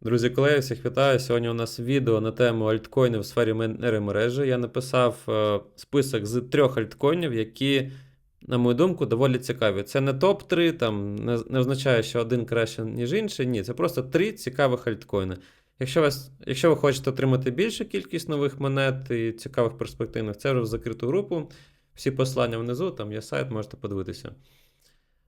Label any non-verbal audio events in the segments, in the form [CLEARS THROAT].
Друзі, колеги, всіх вітаю. Сьогодні у нас відео на тему альткоїнів в сфері мережі. Я написав е, список з трьох альткоїнів, які, на мою думку, доволі цікаві. Це не топ-3, там не, не означає, що один краще, ніж інший. Ні, це просто три цікавих альткоїни. Якщо, вас, якщо ви хочете отримати більшу кількість нових монет і цікавих перспективних, це вже в закриту групу. Всі послання внизу, там є сайт, можете подивитися.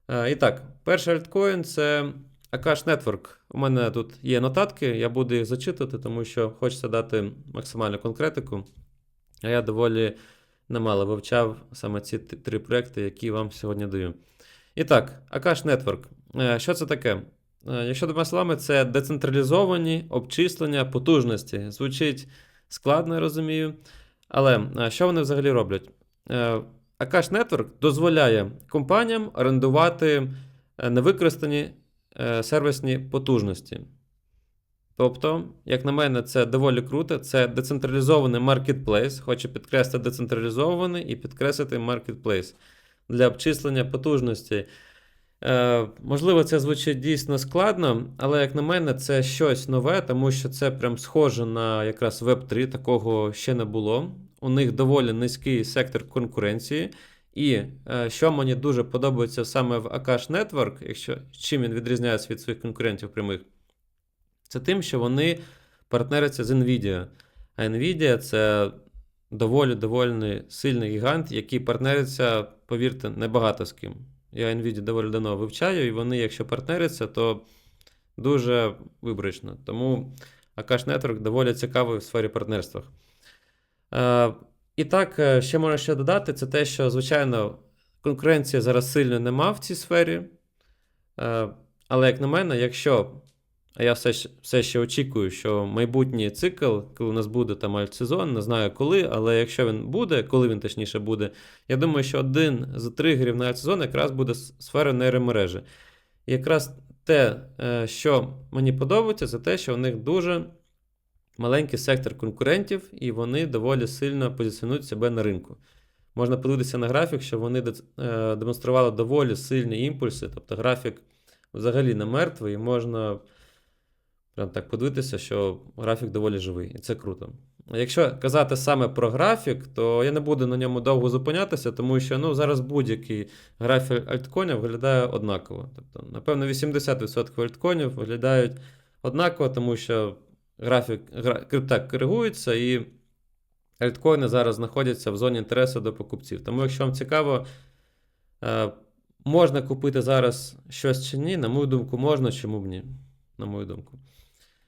Е, І так, перший альткоін це Akash Network. У мене тут є нотатки, я буду їх зачитувати, тому що хочеться дати максимальну конкретику. А я доволі немало вивчав саме ці три проекти, які вам сьогодні даю. І так, Akash Network. Е, Що це таке? Е, Якщо двома словами, це децентралізовані обчислення потужності. Звучить складно, я розумію. Але е, що вони взагалі роблять? Akash Network дозволяє компаніям орендувати невикористані сервісні потужності. Тобто, як на мене, це доволі круто. Це децентралізований маркетплейс. Хочу підкреслити децентралізований і підкреслити маркетплейс для обчислення потужності. Е, можливо, це звучить дійсно складно, але, як на мене, це щось нове, тому що це прям схоже на якраз Web3, такого ще не було. У них доволі низький сектор конкуренції. І е, що мені дуже подобається саме в Akash Network, якщо чим він відрізняється від своїх конкурентів прямих, це тим, що вони партнеряться з Nvidia. А Nvidia це доволі доволі сильний гігант, який партнериться, повірте, небагато з ким. Я Nvidia доволі давно вивчаю, і вони, якщо партнеряться, то дуже виборочно. Тому Akash Network доволі цікавий в сфері партнерства. І так, е, ще можна ще додати, це те, що, звичайно, конкуренції зараз сильно нема в цій сфері. Е, Але, як на мене, якщо, а я все, все ще очікую, що майбутній цикл, коли у нас буде там альтсезон, не знаю коли, але якщо він буде, коли він точніше буде, я думаю, що один з тригерів на альтсезон якраз буде сфера нейромережі. І якраз те, е, що мені подобається, це те, що у них дуже маленький сектор конкурентів, і вони доволі сильно позиціонують себе на ринку. Можна подивитися на графік, що вони е, демонстрували доволі сильні імпульси, тобто графік взагалі не мертвий, і можна прям так подивитися, що графік доволі живий, і це круто. Якщо казати саме про графік, то я не буду на ньому довго зупинятися, тому що ну, зараз будь-який графік альткоїнів виглядає однаково. Тобто, напевно, 80% альткоїнів виглядають однаково, тому що графік гра, крипта коригується, і альткоїни зараз знаходяться в зоні інтересу до покупців. Тому, якщо вам цікаво, е, можна купити зараз щось чи ні, на мою думку, можна, чому б ні, на мою думку.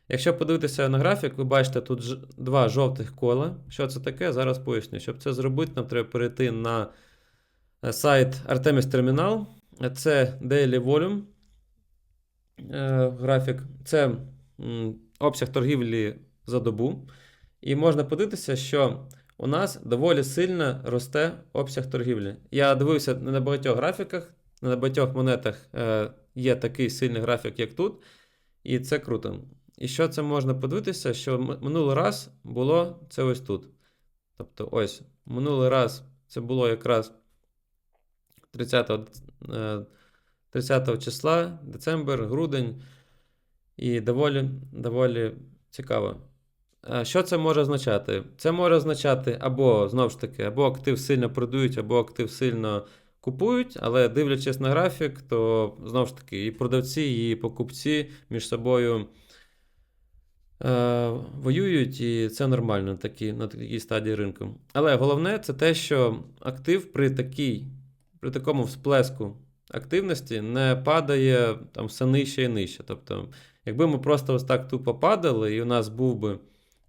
Якщо подивитися на графік, ви бачите тут два жовтих кола. Що це таке? Зараз поясню. Щоб це зробити, нам треба перейти на е, сайт Artemis Terminal. Це Daily Volume е, графік. Це обсяг торгівлі за добу. І можна подивитися, що у нас доволі сильно росте обсяг торгівлі. Я дивився на багатьох графіках, на багатьох монетах е, є такий сильний графік, як тут. І це круто. І що це можна подивитися, що минулий раз було це ось тут. Тобто, ось, минулий раз це було якраз 30, е, 30 числа, децембр, грудень. І доволі, доволі цікаво. Що це може означати? Це може означати або, знову ж таки, або актив сильно продають, або актив сильно купують, але дивлячись на графік, то знову ж таки і продавці, і покупці між собою е, воюють, і це нормально на такій, на такій стадії ринку. Але головне це те, що актив при, такій, при такому всплеску активності не падає там все нижче і нижче. Тобто, якби ми просто ось так тупо падали, і у нас був би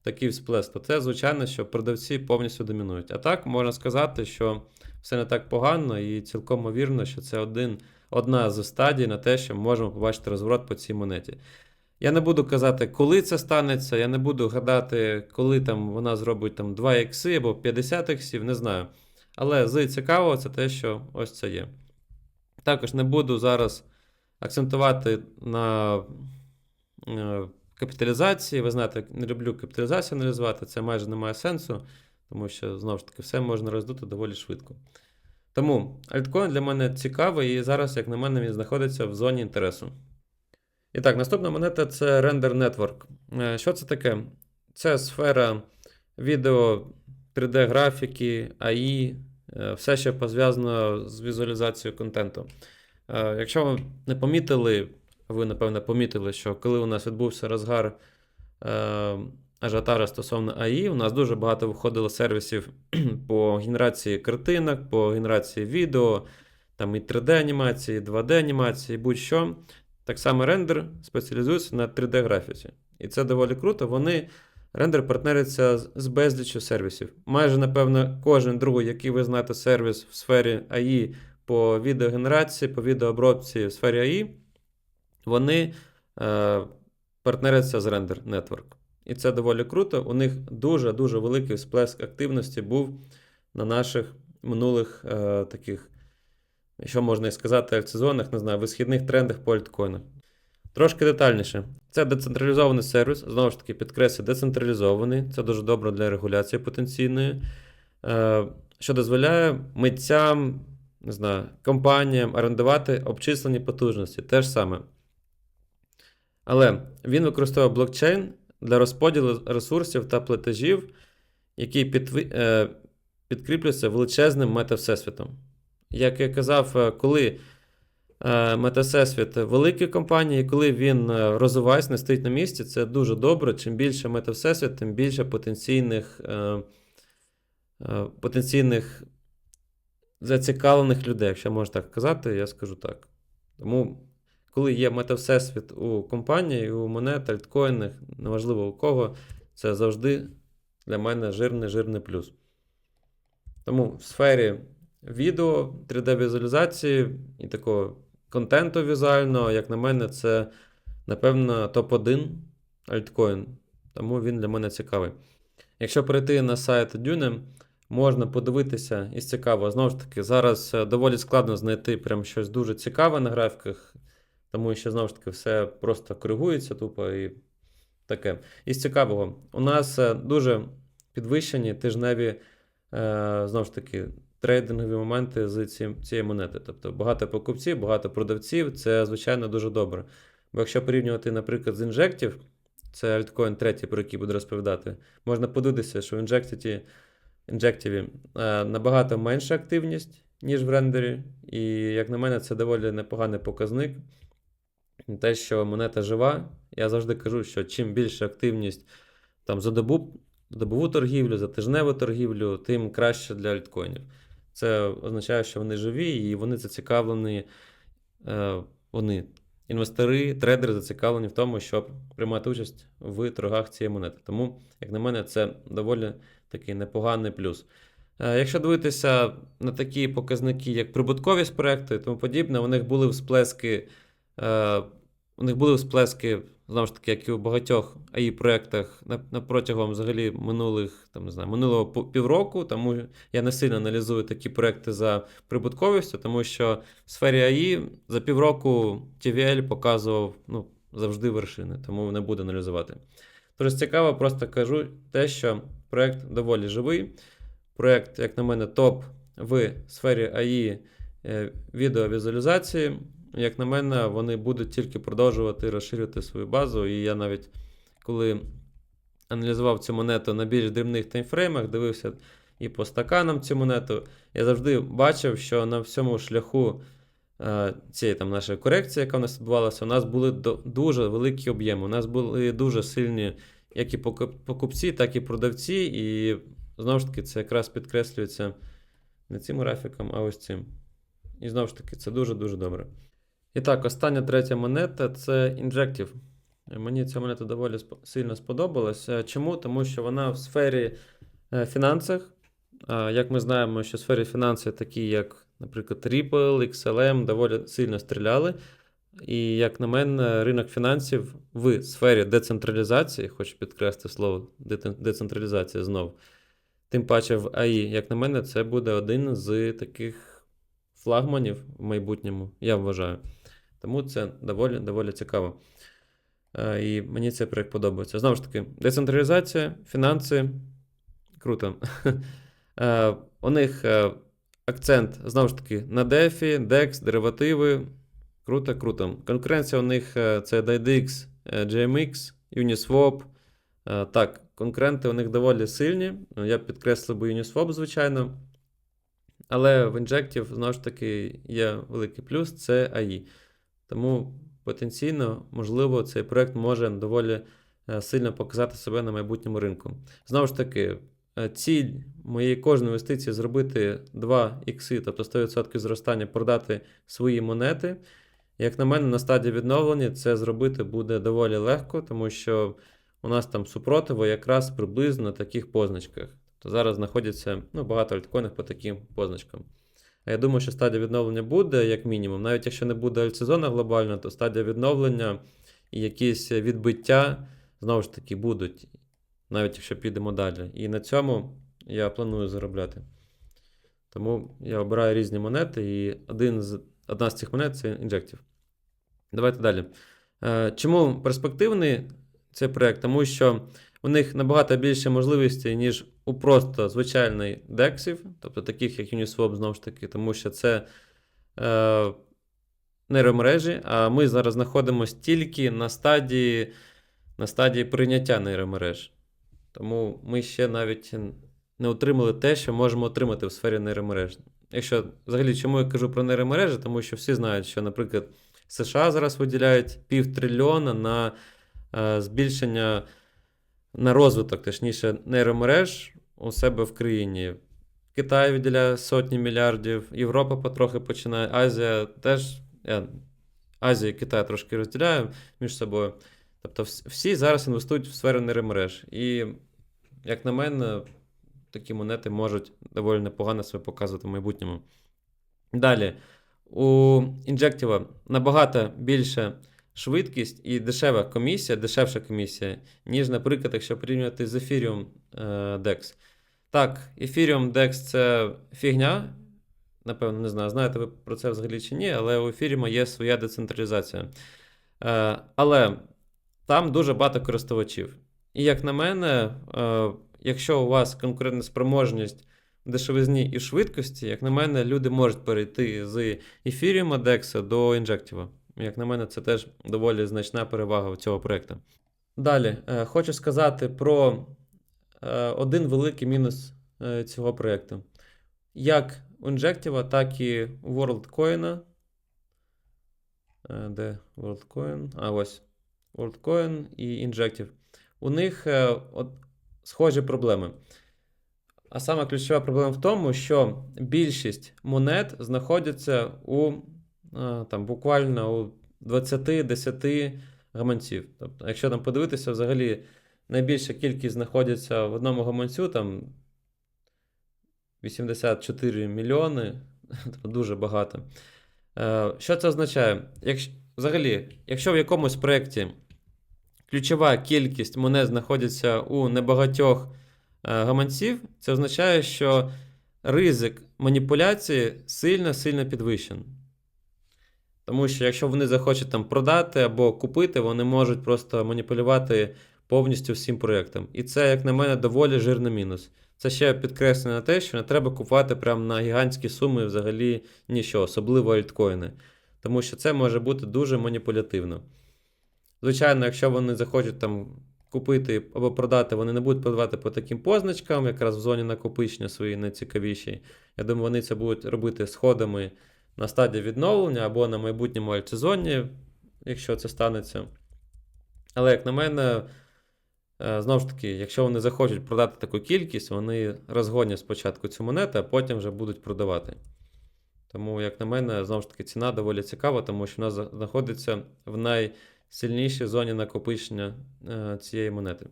такий всплеск, то це, звичайно, що продавці повністю домінують. А так можна сказати, що все не так погано, і цілком ймовірно, що це один, одна з стадій на те, що ми можемо побачити розворот по цій монеті. Я не буду казати, коли це станеться, я не буду гадати, коли там вона зробить там 2 ікси або 50 іксів, не знаю. Але з цікавого це те, що ось це є. Також не буду зараз акцентувати на е, капіталізації. Ви знаєте, не люблю капіталізацію аналізувати, це майже не має сенсу, тому що знову ж таки все можна роздути доволі швидко. Тому альткоін для мене цікавий, і зараз, як на мене, він знаходиться в зоні інтересу. І так, наступна монета це Render Network. Е, Що це таке? Це сфера відео, 3D-графіки, AI, е, все, що пов'язано з візуалізацією контенту. Е, Якщо ви не помітили, ви напевно помітили, що коли у нас відбувся розгар е, ажіотажа стосовно AI, у нас дуже багато виходило сервісів [CLEARS THROAT] по генерації картинок, по генерації відео, там і 3D-анімації, і 2D-анімації, будь-що. Так само рендер спеціалізується на 3D-графіці. І це доволі круто. Вони рендер партнериться з безліччю сервісів. Майже, напевно, кожен другий, який ви знаєте, сервіс в сфері AI по відеогенерації, по відеообробці в сфері AI, вони е, партнеряться з Render Network. І це доволі круто. У них дуже-дуже великий сплеск активності був на наших минулих е, таких, що можна і сказати, акціонах, не знаю, висхідних трендах по альткоїнах. Трошки детальніше. Це децентралізований сервіс, знову ж таки, підкреслю, децентралізований. Це дуже добре для регуляції потенційної, е, що дозволяє митцям, не знаю, компаніям орендувати обчислені потужності. Те ж саме. Але він використовує блокчейн для розподілу ресурсів та платежів, які е, підкріплюються величезним метавсесвітом. Як я казав, е, коли метавсесвіт великі компанії, коли він е, розвивається, не стоїть на місці, це дуже добре. Чим більше метавсесвіт, тим більше потенційних, е, е, потенційних зацікавлених людей, якщо можна так казати, я скажу так. Тому, коли є метавсесвіт у компанії, у монет, альткоїнах, неважливо у кого, це завжди для мене жирний жирний плюс. Тому в сфері відео, 3D-візуалізації і такого контенту візуального, як на мене, це, напевно, топ-1 альткоін. Тому він для мене цікавий. Якщо перейти на сайт Dune, можна подивитися із цікавого. Знову ж таки, зараз е, доволі складно знайти прям щось дуже цікаве на графіках, тому що знову ж таки все просто коригується тупо і таке. Із цікавого, у нас е, дуже підвищені тижневі, е, знову ж таки, трейдингові моменти з ці- цієї монети. Тобто багато покупців, багато продавців, це, звичайно, дуже добре. Бо якщо порівнювати, наприклад, з інжектів, це альткоін третій, про який буду розповідати, можна подивитися, що в інжектіті, інжектіві е, набагато менша активність, ніж в рендері. І, як на мене, це доволі непоганий показник. Те, що монета жива, я завжди кажу, що чим більша активність там, за добу, добову торгівлю, за тижневу торгівлю, тим краще для альткоїнів. Це означає, що вони живі і вони зацікавлені, е, вони, інвестори, трейдери зацікавлені в тому, щоб приймати участь в торгах цієї монети. Тому, як на мене, це доволі такий непоганий плюс. Е, Якщо дивитися на такі показники, як прибутковість проекту і тому подібне, у них були всплески. Е, у них були всплески, знову ж таки, як і у багатьох AI проєктах на, протягом взагалі минулих, там, не знаю, минулого півроку, тому я не сильно аналізую такі проекти за прибутковістю, тому що в сфері AI за півроку TVL показував ну, завжди вершини, тому не буду аналізувати. Тож цікаво, просто кажу те, що проект доволі живий. Проект, як на мене, топ в сфері AI е, відеовізуалізації. Як на мене, вони будуть тільки продовжувати розширювати свою базу. І я навіть коли аналізував цю монету на більш дрібних таймфреймах, дивився і по стаканам цю монету, я завжди бачив, що на всьому шляху е, цієї там нашої корекції, яка в нас відбувалася, у нас були дуже великі об'єми. У нас були дуже сильні як і покупці, так і продавці. І знову ж таки, це якраз підкреслюється не цим графіком, а ось цим. І знову ж таки, це дуже-дуже добре. І так, остання третя монета це Injective. Мені ця монета доволі сильно сподобалась. Е, Чому? Тому що вона в сфері е, фінансах. Як ми знаємо, що в сфері фінансів, такі як, наприклад, Ripple, XLM, доволі сильно стріляли. І, як на мене, ринок фінансів в сфері децентралізації, хочу підкреслити слово децентралізація знов, тим паче в АІ, як на мене, це буде один з таких флагманів в майбутньому, я вважаю. Тому це доволі, доволі цікаво. Е, І мені цей проект подобається. Знову ж таки, децентралізація, фінанси. Круто. [LAUGHS] Е, У них е, акцент, знову ж таки, на DeFi, DEX, деривативи. Круто, круто. Конкуренція у них це DideX, е, GMX, Uniswap. Так, конкуренти у них доволі сильні. Ну, Я підкреслив би Uniswap, звичайно. Але в Injective, знову ж таки, є великий плюс це AI. Тому потенційно, можливо, цей проект може доволі е, сильно показати себе на майбутньому ринку. Знову ж таки, е, ціль моєї кожної інвестиції зробити 2 ікси, тобто 100% зростання, продати свої монети. Як на мене, на стадії відновлення це зробити буде доволі легко, тому що у нас там супротиво якраз приблизно на таких позначках. То зараз знаходяться ну, багато альткоїнів по таким позначкам. А я думаю, що стадія відновлення буде, як мінімум. Навіть якщо не буде альтсезону глобально, то стадія відновлення і якісь відбиття знову ж таки будуть, навіть якщо підемо далі. І на цьому я планую заробляти. Тому я обираю різні монети, і один з, одна з цих монет це Injective. Давайте далі. Е, Чому перспективний цей проект? Тому що у них набагато більше можливостей, ніж у просто звичайний дексів, тобто таких як Uniswap, знову ж таки, тому що це е, нейромережі, а ми зараз знаходимося тільки на стадії, на стадії прийняття нейромереж. Тому ми ще навіть не отримали те, що можемо отримати в сфері нейромереж. Якщо взагалі, чому я кажу про нейромережі, тому що всі знають, що, наприклад, США зараз виділяють півтрильйона на е, збільшення на розвиток, точніше, нейромереж у себе в країні. Китай виділяє сотні мільярдів, Європа потрохи починає, Азія теж. Я, Азія і Китай трошки розділяю між собою. Тобто, всі зараз інвестують в сферу нейромереж. І, як на мене, такі монети можуть доволі непогано себе показувати в майбутньому. Далі, у Injective набагато більше швидкість і дешева комісія, дешевша комісія, ніж, наприклад, якщо порівнювати з Ethereum е, DEX. Так, Ethereum DEX це фігня. Напевно, не знаю, знаєте ви про це взагалі чи ні, але у Ethereum є своя децентралізація. Е, але там дуже багато користувачів. І як на мене, е, якщо у вас конкурентна спроможність в дешевизні і швидкості, як на мене, люди можуть перейти з Ethereum DEX до Injective. Як на мене, це теж доволі значна перевага цього проєкту. Далі, е, хочу сказати про е, один великий мінус е, цього проєкту. Як у Injective, так і у WorldCoin. Де WorldCoin? А, ось. WorldCoin і Injective. У них от, схожі проблеми. А саме ключова проблема в тому, що більшість монет знаходяться у там, буквально у 20-10 гаманців. Тобто, якщо там подивитися, взагалі найбільша кількість знаходиться в одному гаманцю, там 84 мільйони, [LAUGHS] тобто дуже багато. Е, Що це означає? Якщо, взагалі, якщо в якомусь проєкті ключова кількість монет знаходиться у небагатьох е, гаманців, це означає, що ризик маніпуляції сильно-сильно підвищений. Тому що якщо вони захочуть там продати або купити, вони можуть просто маніпулювати повністю всім проєктом. І це, як на мене, доволі жирний мінус. Це ще підкреслення на те, що не треба купувати прямо на гігантські суми взагалі нічого, особливо альткоїни. Тому що це може бути дуже маніпулятивно. Звичайно, якщо вони захочуть там купити або продати, вони не будуть продавати по таким позначкам, якраз в зоні накопичення свої найцікавіші. Я думаю, вони це будуть робити сходами на стадії відновлення або на майбутньому альтсезоні, якщо це станеться. Але, як на мене, е, знову ж таки, якщо вони захочуть продати таку кількість, вони розгонять спочатку цю монету, а потім вже будуть продавати. Тому, як на мене, знову ж таки, ціна доволі цікава, тому що вона знаходиться в найсильнішій зоні накопичення е, цієї монети.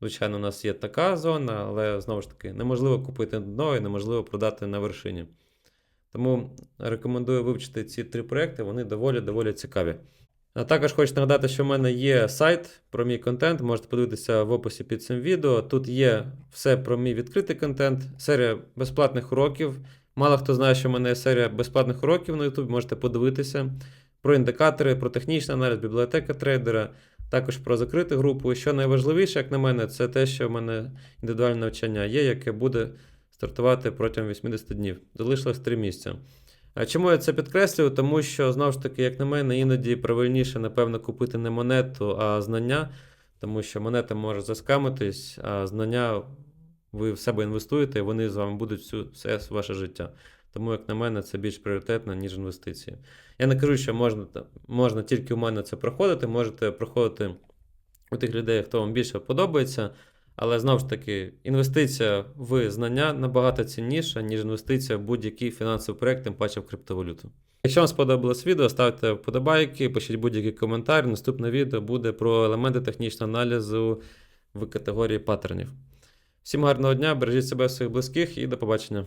Звичайно, у нас є така зона, але знову ж таки, неможливо купити дно і неможливо продати на вершині. Тому рекомендую вивчити ці три проекти, вони доволі-доволі цікаві. А також хочу нагадати, що в мене є сайт про мій контент. Можете подивитися в описі під цим відео. Тут є все про мій відкритий контент, серія безплатних уроків. Мало хто знає, що в мене є серія безплатних уроків на YouTube, можете подивитися про індикатори, про технічний аналіз, бібліотека трейдера, також про закриту групу. І що найважливіше, як на мене, це те, що в мене індивідуальне навчання є, яке буде стартувати протягом 80 днів. Залишилось 3 місяці. А Чому я це підкреслюю? Тому що, знову ж таки, як на мене, іноді правильніше, напевно, купити не монету, а знання, тому що монета може заскамитись, а знання ви в себе інвестуєте, і вони з вами будуть всю, все ваше життя. Тому, як на мене, це більш пріоритетно, ніж інвестиції. Я не кажу, що можна, можна тільки у мене це проходити, можете проходити у тих людей, хто вам більше подобається. Але знову ж таки, інвестиція в знання набагато цінніша, ніж інвестиція в будь-який фінансовий проект, тим паче в криптовалюту. Якщо вам сподобалось відео, ставте вподобайки, пишіть будь-який коментар. Наступне відео буде про елементи технічного аналізу в категорії паттернів. Всім гарного дня, бережіть себе своїх близьких і до побачення.